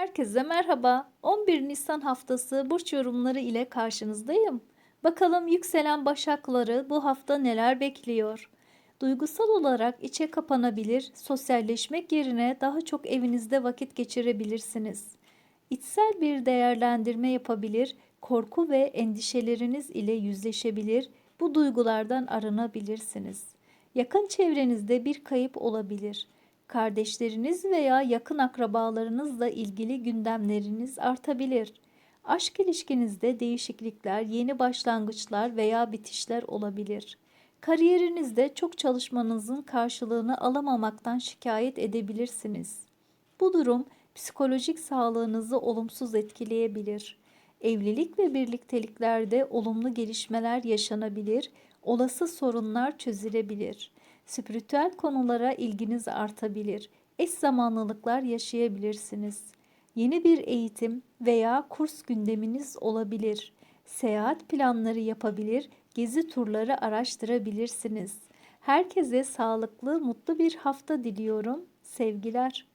Herkese merhaba. 11 Nisan haftası burç yorumları ile karşınızdayım. Bakalım yükselen başakları bu hafta neler bekliyor? Duygusal olarak içe kapanabilir, sosyalleşmek yerine daha çok evinizde vakit geçirebilirsiniz. İçsel bir değerlendirme yapabilir, korku ve endişeleriniz ile yüzleşebilir, bu duygulardan arınabilirsiniz. Yakın çevrenizde bir kayıp olabilir. Kardeşleriniz veya yakın akrabalarınızla ilgili gündemleriniz artabilir. Aşk ilişkinizde değişiklikler, yeni başlangıçlar veya bitişler olabilir. Kariyerinizde çok çalışmanızın karşılığını alamamaktan şikayet edebilirsiniz. Bu durum psikolojik sağlığınızı olumsuz etkileyebilir. Evlilik ve birlikteliklerde olumlu gelişmeler yaşanabilir, olası sorunlar çözülebilir. Spiritüel konulara ilginiz artabilir. Eş zamanlılıklar yaşayabilirsiniz. Yeni bir eğitim veya kurs gündeminiz olabilir. Seyahat planları yapabilir, gezi turları araştırabilirsiniz. Herkese sağlıklı, mutlu bir hafta diliyorum. Sevgiler.